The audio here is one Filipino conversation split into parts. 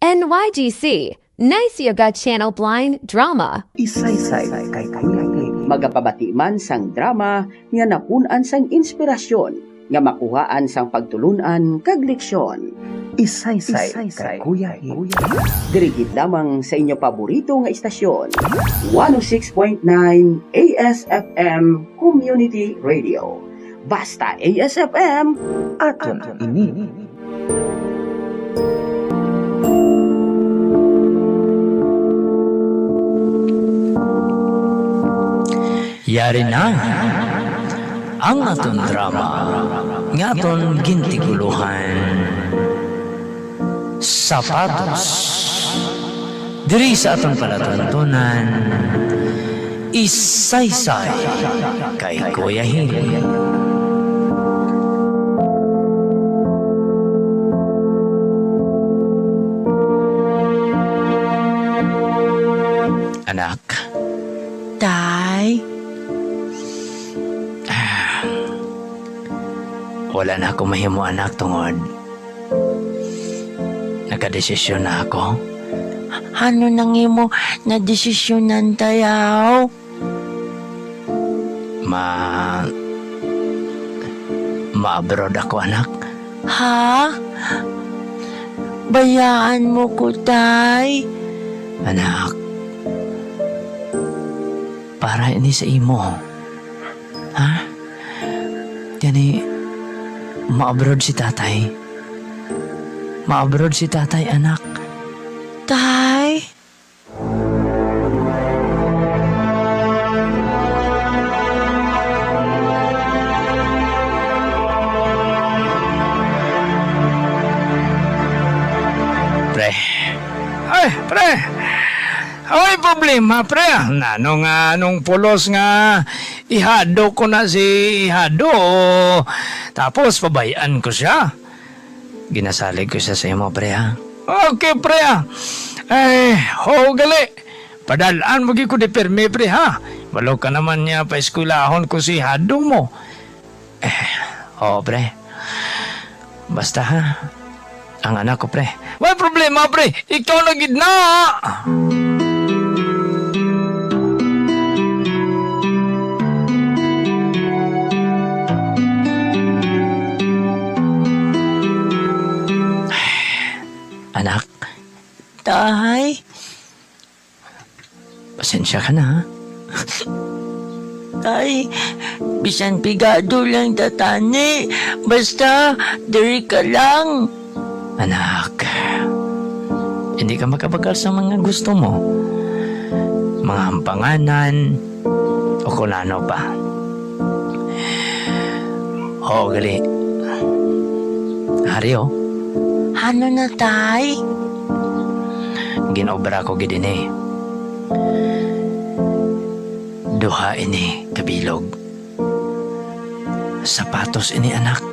NYGC, Nice Yoga Channel Blind Drama. Isaysay kay kayati. magapabati man sang drama nga napunan sang inspirasyon nga makuhaan sang pagtulunan kag leksyon. Isaysay kay kuya Dirigid lamang sa inyo paborito nga istasyon. 106.9 ASFM Community Radio. Basta ASFM, Aton ini. Yari na ang aton drama nga aton gintiguluhan. Sapatos. Diri sa aton palatuntunan isaysay kay Kuya Hili Anak, Tay, Wala na ako mahimo anak tungod. Nakadesisyon na ako. ano nang imo na desisyonan tayaw? Ma... Ma-abroad ako anak. Ha? Bayaan mo ko, Tay. Anak. Para ini sa imo. Ha? Yani, ma-abroad si tatay. Ma-abroad si tatay anak. Tay? Pre. Ay, pre. Ay, problema, pre. Nano nga, nung pulos nga, ihado ko na si ihado. Tapos, pabayaan ko siya. Ginasalig ko siya sa imo, pre, ha? Okay, pre, ha? Ay, ho, gali. Padalaan mo ko di permi, pre, ha? Walo ka naman niya pa eskulahon ko si hado mo. Eh, oo, pre. Basta, ha? Ang anak ko, pre. May problema, pre. Ikaw na gidna. Anak, Tay? pasensya ka na, ha? Tay, bisan pigado lang tatani. Basta, diri ka lang. Anak, hindi ka makabagal sa mga gusto mo. Mga hampanganan, o kung ano pa. Oo, gali. Hari, oh. Ano na, Tay? Ginobra ko gid ini. Duha ini kabilog. Sapatos ini anak.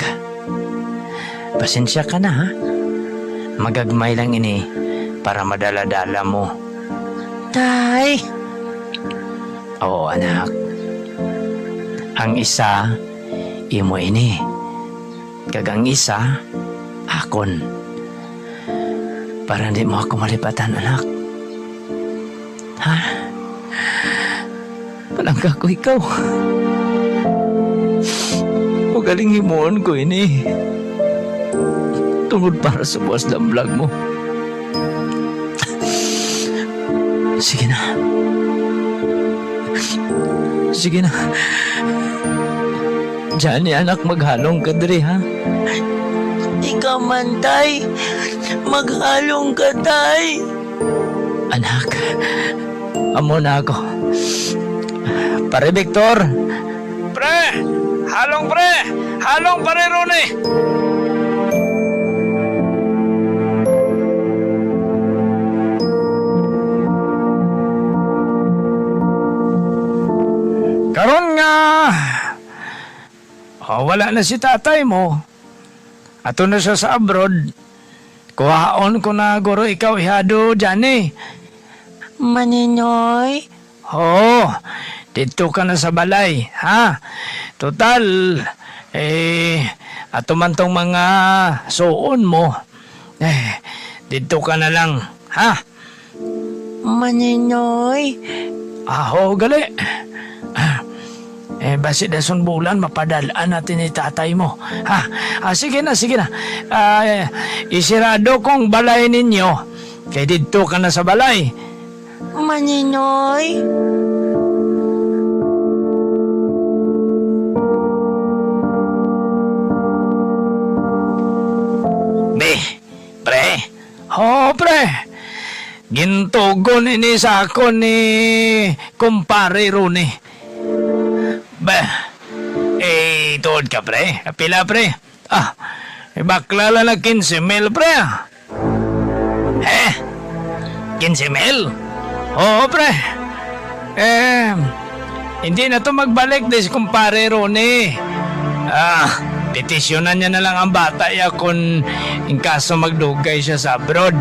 Pasensya ka na ha. Magagmay lang ini para madala-dala mo. Tay? Oo anak. Ang isa, imo ini. Kagang isa, akon. Para hindi mo ako malipatan anak. Ha? Palangga ko ikaw. Magaling himuon ko ini. Tungod para sa buwas ng vlog mo. Sige na. Sige na. Diyan ni anak maghalong ka diri ha. Ikaw man, Tay. Maghalong ka, Tay. Anak, amo na ako. Pare Victor. Pre! Halong pre! Halong pare Rone! Karon nga oh, wala na si tatay mo. Ato na siya sa abroad. Kuhaon ko na guro ikaw ihado dyan eh. Maninoy? Oo, dito ka na sa balay, ha? Total, eh, ato man tong mga suon mo. Eh, Dito ka na lang, ha? Maninoy, Aho, gali. Eh, basi na sunbulan, mapadalaan natin ni tatay mo. Ha? Ah, sige na, sige na. Ah, eh, isirado kong balay ninyo. Kay dito ka na sa balay. Maninoy. Be, pre. Ho, pre. Gintugon ini sa ako ni kumpare Rune. Ba, eh, tuod ka, pre. Pila, pre. Ah, eh, bakla lang na 15 mil, pre. ah. Eh, 15 mil? Oo, pre. Eh, hindi na to magbalik des kumpare Rone. Ah, petisyonan niya na lang ang bata ya kung in kaso magdugay siya sa abroad.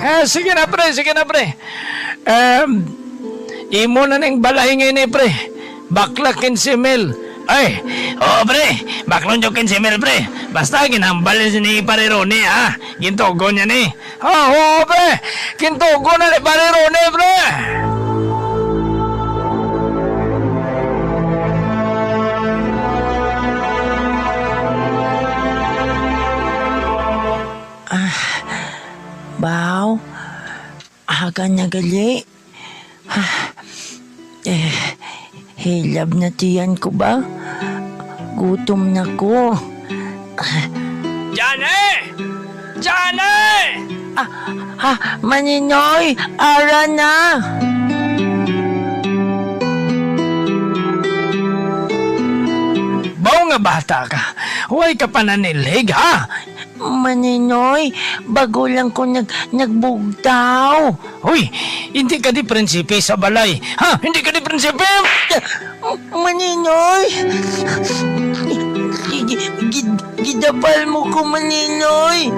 Eh, sige na pre, sige na pre. Um, imo na ning balay ngayon eh, pre. Bakla 15 mil. Ay, oo pre, baklon yung 15 mil pre. Basta ginambal ni Parerone ha. Gintogo niya ni. Oo, oo pre, gintogo na ni Parerone pre. Baw, aga na gali. Ah, eh, hilab na tiyan ko ba? Gutom na ko. Jane! Jane! Ha, Maninoy, ara na. Bao nga bata ka. Huwag ka pa nanilig, ha? Maninoy, bago lang ko nag, nagbugtaw. Hoy, hindi ka di prinsipe sa balay. Ha? Hindi ka di prinsipe? Maninoy! Gi- gi- Gidapal mo ko, Maninoy!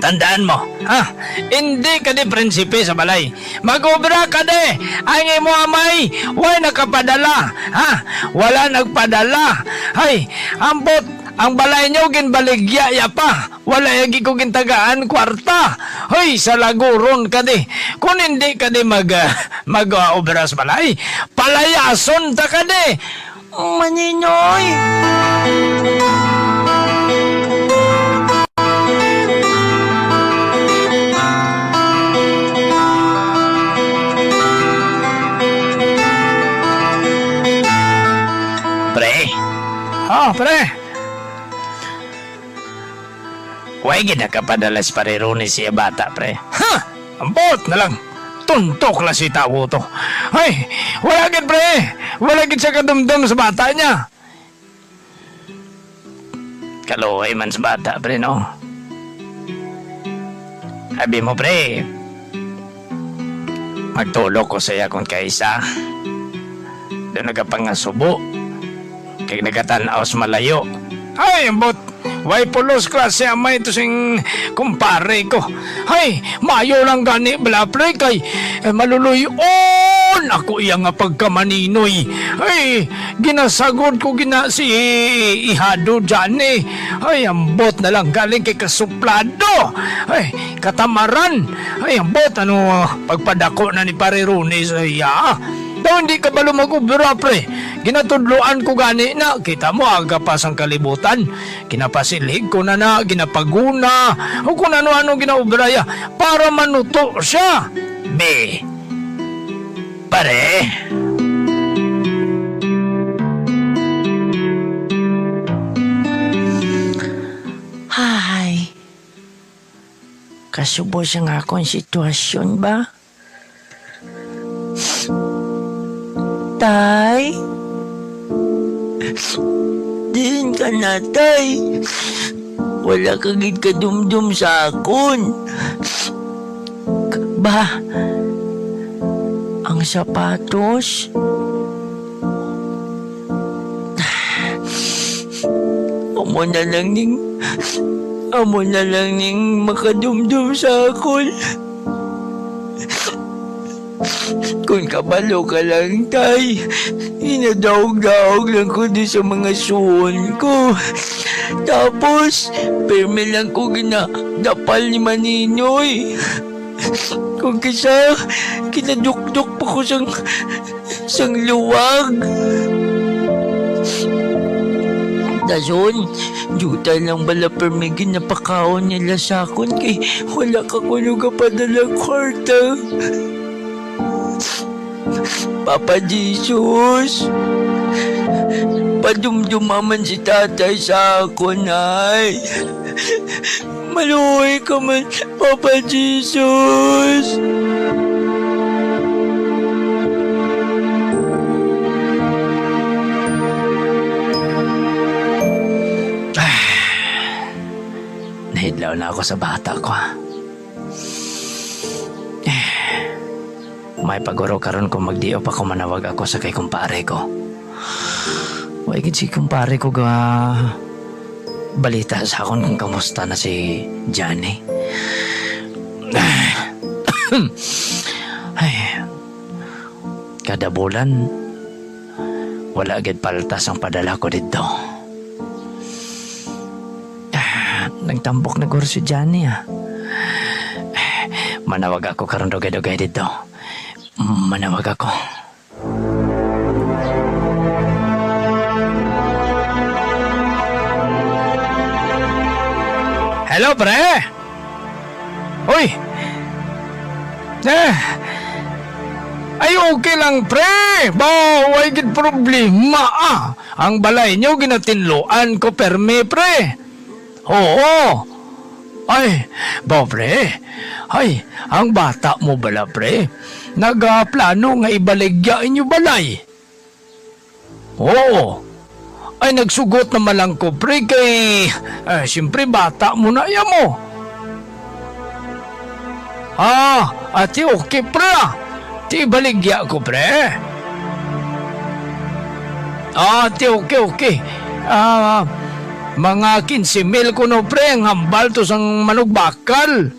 Tandaan mo, ha? Hindi ka di prinsipe sa balay. Magobra ka di. Ang imo amay, wala nakapadala. Ha? Wala nagpadala. Hay, ambot, ang balay niyo ginbaligya ya pa. Wala yagi ko gintagaan kwarta. Hoy, sa laguron ka di. Kung hindi ka di mag, mag uh, obra sa balay, palayason ta ka di. Maninoy! Pre. Oh, pre. Huwag na kapadalas parero ni siya bata, pre. Ha! Ambot na lang. Tuntok lang si tawo to. Ay, wala gid pre. Wala gid siya kadumdum sa bata niya. Kaluhay man sa bata, pre, no? Sabi mo, pre, magtulog ko sa iya kung kaisa. Doon nagapangasubo. Kay nagatanaw sa malayo. Ay, ambot. Way pulos klase amay to sing kumpare ko. Ay, mayo lang gani bala pre kay eh, maluluyon ako iya nga pagkamaninoy. Ay, ginasagod ko gina si Ihado dyan eh. Ay, ambot na lang galing kay kasuplado. Ay, katamaran. Ay, ambot ano pagpadako na ni Pare Rune sa iya. Daw hindi ka ba lumagubra, pre? Ginatudloan ko gani na. Kita mo, aga pa sang kalibutan. Kinapasilig ko na na, ginapaguna. O kung ano-ano ginaubraya para manuto siya. Be, pare, Hay. Kasubo sa nga akong sitwasyon ba? Tay? Din ka na, tay. Wala ka gid kadumdum sa akon. Ba? Ang sapatos? Amo na lang ning Amo na lang ning makadumdum sa akon. Kung kabalo ka lang, tay. Inadaog-daog lang ko di sa mga suon ko. Tapos, perme lang ko ginadapal ni Maninoy. Kung kisa, kinadukdok pa ko sang, sang luwag. Dason, juta lang bala permigin na pakaon nila sa akon kay wala ka kuno ka padala kwarta. Papa Jesus, padumdumaman si tatay sa akon ay. Maluhay ka man, Papa Jesus. Nahidlaw na ako sa bata ko. ha. May paguro karon kung magdiyo pa ko manawag ako sa kay kumpare ko. Wait, si kumpare ko ga balita sa akon kung kamusta na si Johnny. Ay, kada bulan, wala agad paltas ang padala ko dito. Nagtambok na guro si Johnny ah. Manawag ako karon dugay-dugay dito. Manawag ako. Hello, pre! Uy! Eh! Ay, okay lang, pre! Baway gid problema, ah! Ang balay nyo ginatinluan ko perme, pre! Oo! Ay, ba, pre? Ay, ang bata mo bala, pre? Nagaplano nga ibaligya inyo balay? Oo! Ay, nagsugot naman lang ko, pre, kay... Eh, siyempre, bata mo na iya mo. Ah, ati okay, pre, ah. Ti baligya ko, pre. Ah, ati okay, okay. Ah, mga 15 mil ko no, pre, ang hambal to sang manok bakal.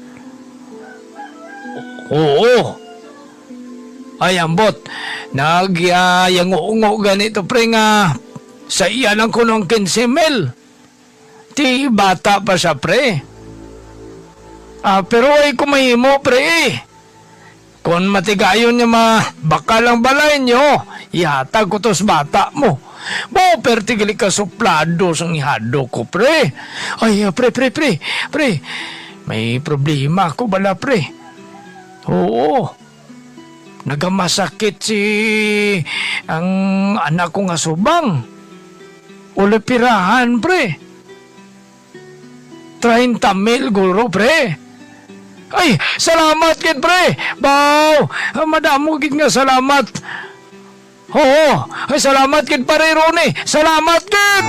Oo. Ay, ambot. Nagyayango-ungo ganito, pre, nga sa iya lang ko ng 15 mil. Ti bata pa siya, pre. Ah, pero ay kumahimo, pre, eh. Kung matigayon niya ma bakal ang balay niyo, to sa bata mo. Mo, pertigili ka suplado sang ihado ko, pre. Ay, ah, pre, pre, pre, pre. May problema ako bala, pre. Oo. Nagamasakit si ang anak ko nga subang. Uli pirahan, pre. 30 mil guro, pre. Ay, salamat kid pre. Baw, ah, madamo gid nga salamat. Oo, ay salamat kid pare Ronnie. Salamat kid.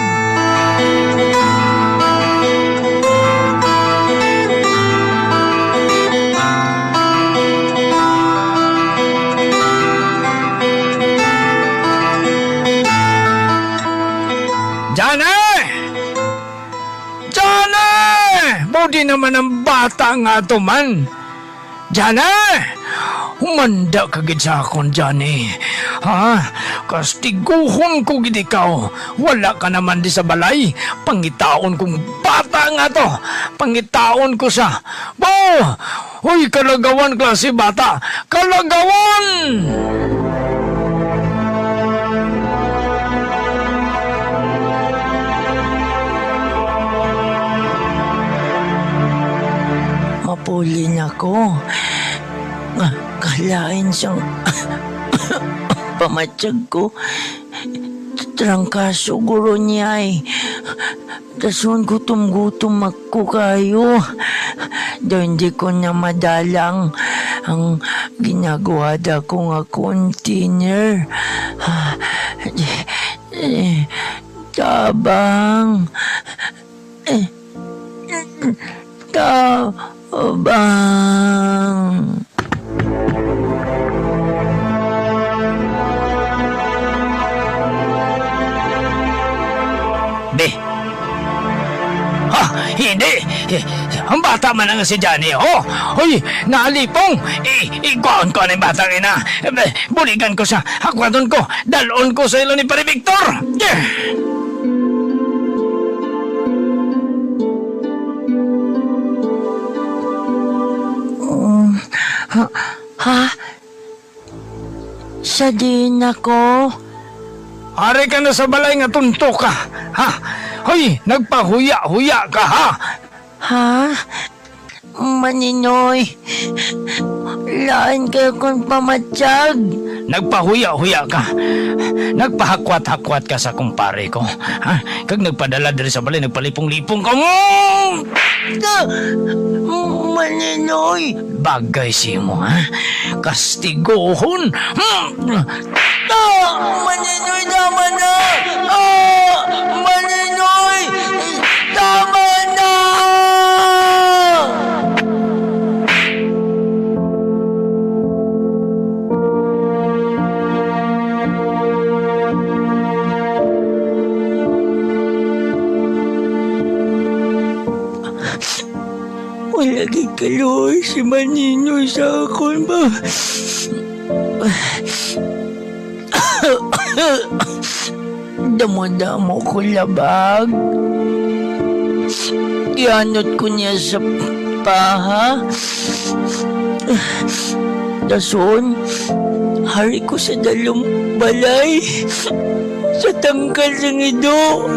Budi naman ang bata nga to man. Jana! Humanda ka sa akon, Johnny. Ha? Kastiguhon ko gid ikaw. Wala ka naman di sa balay. Pangitaon kong bata nga to. Pangitaon ko sa... Bo! Hoy, kalagawan klase bata. Kalagawan! Mapulin ako. Ah, Kalain siyang pamatsyag ko. Trangkaso guro niya ay. Dason gutom-gutom ako kayo. Do hindi ko na madalang ang ginagawa da ko nga container. Ah, eh, Tabang. Tabang. Be. Ha? Hindi. Ang bata man ang si Johnny, oh. Hoy, naalipong. Ikuan ko yung batang ina. Buligan ko siya. Hakwadon ko. Dalon ko sa ilo ni Pare Victor. Yeah. Ha? Sa din ako? Ari ka na sa balay nga tunto ka. Ha? Hoy, nagpahuya-huya ka, ha? Ha? Maninoy, laan kayo kong pamatsyag. Nagpahuya-huya ka. Nagpahakwat-hakwat ka sa kumpare ko. Ha? Kag nagpadala diri sa balay, nagpalipong-lipong ka mo. Ah! Maninoy, Bagay si mo, ha? Kastigohon. Ah! Maninoy, tama na! Ah! Maninoy, tama na! Wala kay kaluoy si Maninoy sa akon ba? Damo-damo ko labag. Ianot ko niya sa paha. Dason, hari ko sa dalong balay. Sa tangkal ng ido.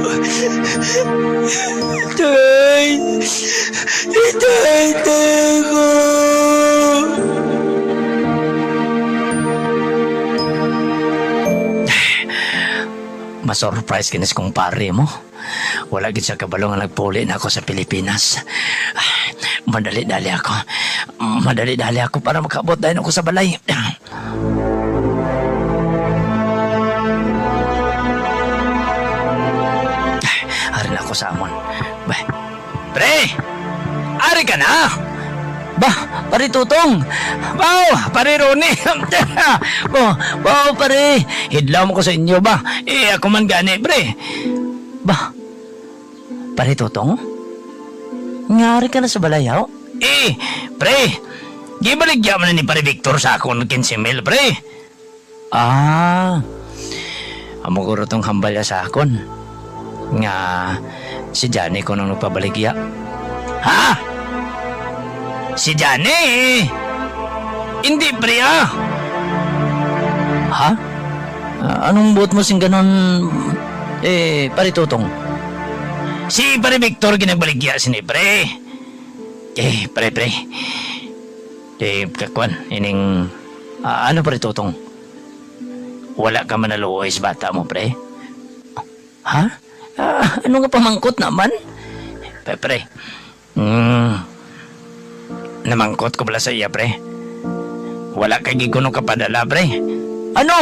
Tay! Tay, tay ko! Masurprise kinis kong pare mo. Wala gid siya kabalo nga nagpuli na ako sa Pilipinas. Ah, Madali-dali ako. Madali-dali ako para makabot dahil ako sa balay. Ako sa. Ba, pre! Ari ka na! Ba, pare tutong! Bao! Pare Ronnie! Ba, ba, pare! Hidlaw mo ko sa inyo ba? Eh, ako man gani, pre. Ba, pare tutong? Ngari ka na sa balayaw? Eh, pre, gibaligya mo na ni Pare Victor sa akong 15 mil, pre. Ah, Amo ko ro tong hambal niya sa akon. Nga, si Johnny ko nang nagpabaligya. Ha? Si Johnny? Hindi, pre, ah. ha? Anong buot mo sing ganon, eh, pare tutong? Si Pare Victor ginagbaligya si pre. Eh, pre, pre. Eh, kakwan, ining... ah, ano pre, tutong? Wala ka man naluoy bata mo, pre. Ha? Ah, ano nga pamangkot naman? Pre, pre. Hmm. Namangkot ko bala sa iya, pre. Wala kay gikuno ka padala, pre. Ano?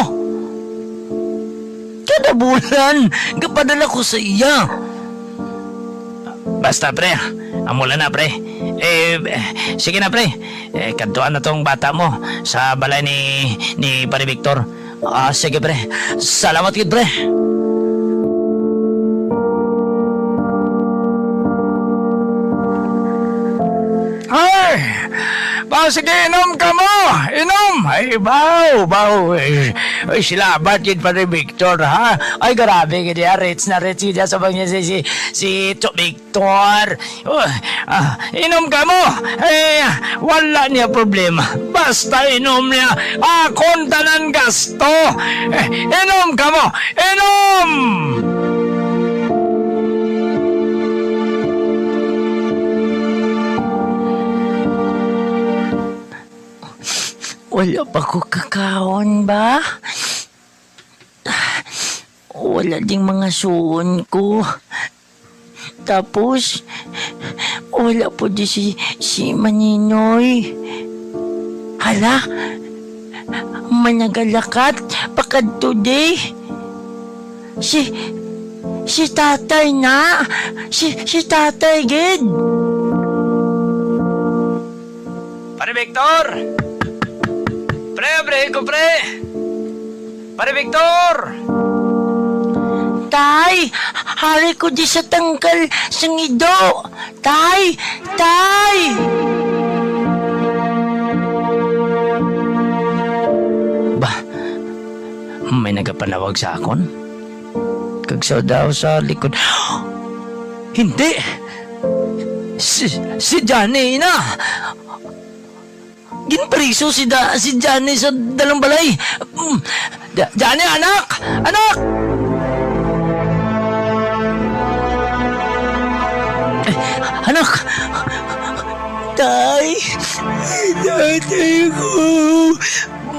Kada bulan, kapadala ko sa iya. Basta, pre. Amula na, pre. Eh, sige na, pre. Eh, kantuan na tong bata mo sa balay ni, ni Pare Victor. Ah, sige pre. Salamat kid pre. Ba, sige, inom ka mo! Inom! Ay, baw, baw. Ay, ay sila, batid pa rin Victor, ha? Ay, grabe, kaya rich na rich kaya sa bang si, si, si Victor. Oh, ah, inom ka mo! Ay, wala niya problema. Basta inom niya. Akong tanan gasto. Eh, inom ka mo! Inom! Wala pa ko kakaon ba? Wala ding mga suon ko. Tapos, wala po di si, si Maninoy. Hala, managalakat, pakad today. Si, si tatay na. Si, si tatay, gid. Pare Victor! Pre, pre, ko pre! Pare Victor! Tay, hari ko di sa tangkal sa ngido. Tay, tay! Ba, may nagapanawag sa akon? Kagsaw daw sa likod. Hindi! Si, si Johnny na! Ginpriso si, da, si Johnny sa dalang balay. Mm, Da, Johnny, anak! Anak! Eh, anak! Tay! Tatay ko!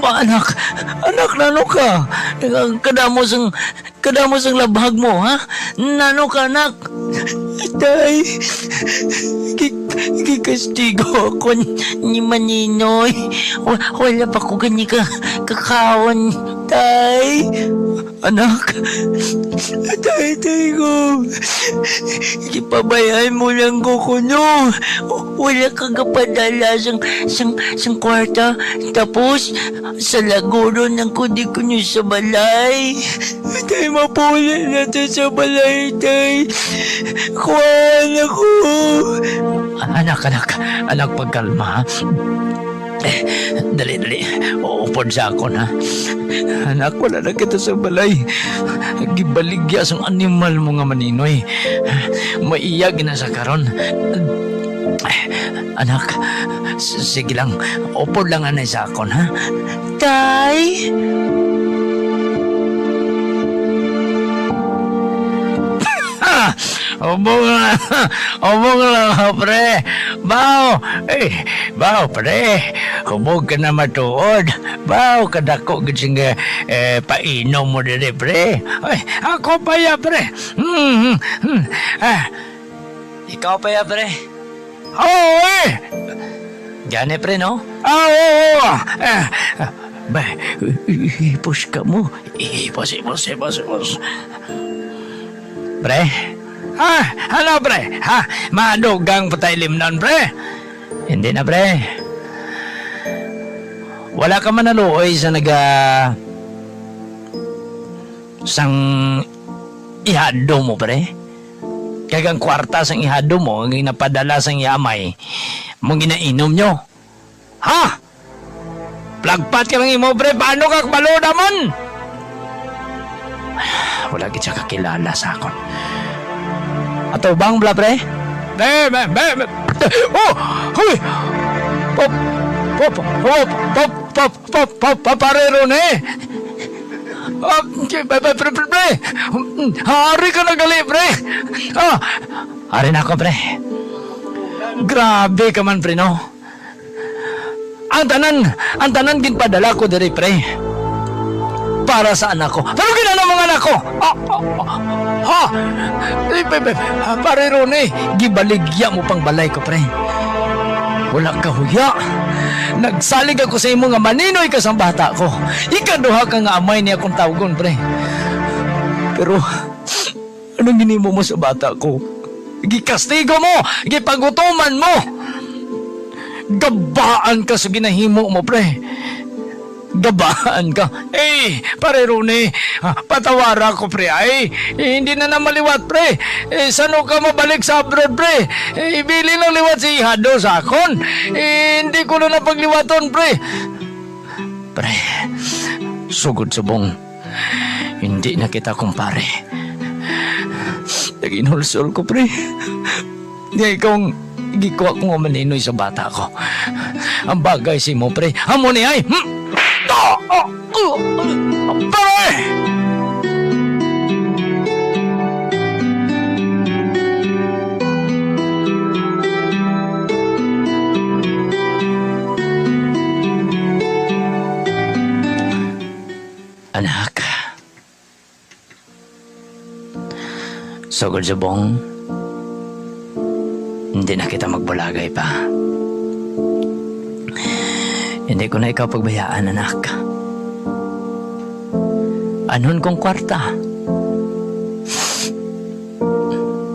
Ma, anak! Anak, nano ka? Kadamos ang... Kadamos ang labhag mo, ha? Nano ka, anak? Tay! Ki- Kikastigo ako ni Maninoy. Wa- Wala pa ko ganyan ka kakawan, tay. Anak, tay, tay ko. Ipabayaan mo lang ko kuno. Wala kang kapadala sang, sang, sang kwarta. Tapos, sa laguro ng kundi ko niyo sa balay. Tay, mapula na sa balay, tay. Kuhaan ako. Anak, anak, anak, pagkalma. dali, dali. Uupod sa ako na. Anak, wala na kita sa balay. Gibaligya sa animal mo nga maninoy. Maiyag na sa karon. Anak, sige lang. Upod lang anay sa akon, ha? Tay! Ha! Ubong na, ubong lang, pre. Bao, eh, bao, pre. Hubog ka na matuod. Bao, kadako gising eh, painom mo diri, pre. Ay, ako pa ya, pre. Hmm, hmm, hmm. Ah, ikaw pa ya, pre. Oo, eh. Gane, pre, no? Ah, oo, oo. Ah, ah, ba, ipos ka mo. Ipos, ipos, ipos, ipos. Pre? Ha? Ano, pre? Ha? Madugang patay limnon, pre? Hindi na, pre. Wala ka man naluoy sa naga... sang ihado mo, pre? Kagang kwarta sang ihado mo, ang napadala sang yamay, mong ginainom nyo. Ha? Plagpat ka lang imo, pre. Paano ka kabalo naman? Wala siya kakilala sa akon. Ato bang bla pre? Be, be, be. Oh! Hoy! Pop, pop, pop, pop, pop, pop, pop, paparero ne. Ah, pre, pre, pre, pre, pre. Hari ka na gali, pre. Ah, hari na ako, pre. Grabe ka man, pre, no? Ang tanan, ang tanan ginpadala ko diri, pre para sa anak ko. Pero ginano mga anak ko? Ah, ah, ah, ha? Eh, ah, pare Rone, gibaligya mo pang balay ko, pre. Wala ka huya. Nagsalig ako sa imo nga maninoy ka sa bata ko. Ikaduha ka nga amay niya kung tawgon, pre. Pero, anong ginimo mo sa bata ko? Gikastigo mo! Gipagutuman mo! Gabaan ka sa ginahimo mo, pre. Gabaan ka. Eh, pare Rune, ah, patawara ko pre ay. Eh, hindi na na maliwat pre. Eh, sano ka mabalik sa abroad pre? Eh, ibili ng liwat si Hado sa akon. Eh, hindi ko na napagliwaton pre. Pre, sugod subong. Hindi na kita kumpare. Naginulsol ko pre. Di ang gikuha ko nga maninoy sa bata ko. Ang bagay si mo pre. Amo ni ay. Hmm? Ah! Ah! Ah! Pare! Anak. Sugod subong. Hindi na kita magbalagay pa. Hindi ko na ikaw pagbayaan, anak. Anon kong kwarta?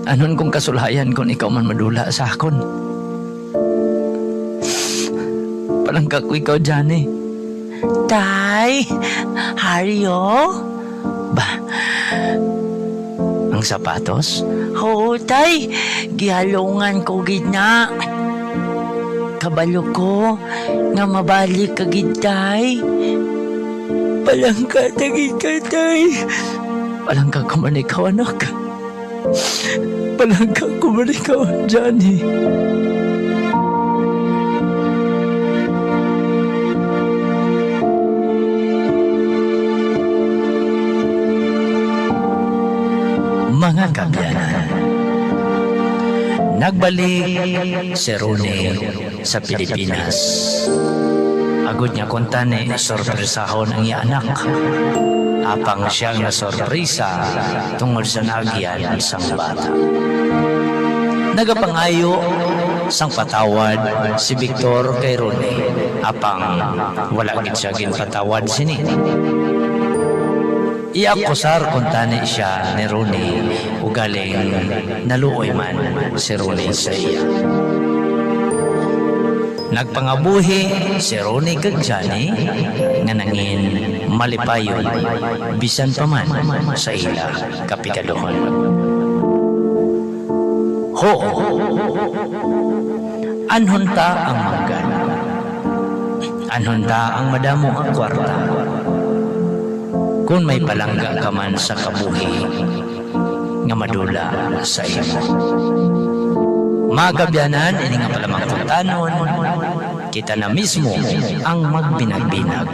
Anon kong kasulayan kung ikaw man madula sa akon? Palangka ko ikaw, Johnny. Tay, Haryo? Ba, ang sapatos? Oo, tay. Gihalungan ko gid na. Kabalo ko nga mabalik ka gid, tay. Palangka tagid ka, tay. Palangka ka man ikaw, anak. Palangka ko man ikaw, Johnny. Mga kabyanan, nagbalik si Rone sa Pilipinas. Agod niya kuntani, sorpresahon ang iya anak apang siyang nasorpresa tungod sa nagyan isang bata. Nagapangayo sang patawad si Victor kay Rone apang wala gid siya ginpatawad sini. Iakusar kung tani siya ni Rone ugaling naluoy man si Rone sa iya. Nagpangabuhi si Ronnie Johnny nga nangin malipayon bisan pa man sa ila kapikaduhon. Ho, anhon ta ang manggan. Anhon ta ang madamo ang kwarta. Kung may palangga ka man sa kabuhi nga madula sa imo. Magabyanan, ini nga palamang kuntanon, kita na mismo ang magbinag-binag.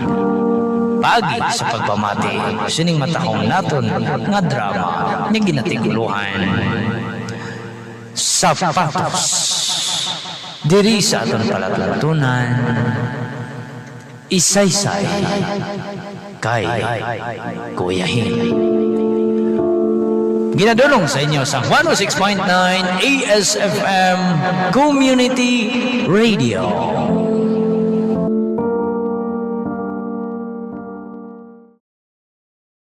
Pagi sa pagpamati, sining matahong naton nga drama ni ginatiguluhan. Sapatos. Diri sa aton palatuntunan, isaysay kay Kuyahin. Ginadulong sa inyo sa 106.9 ASFM Community Radio.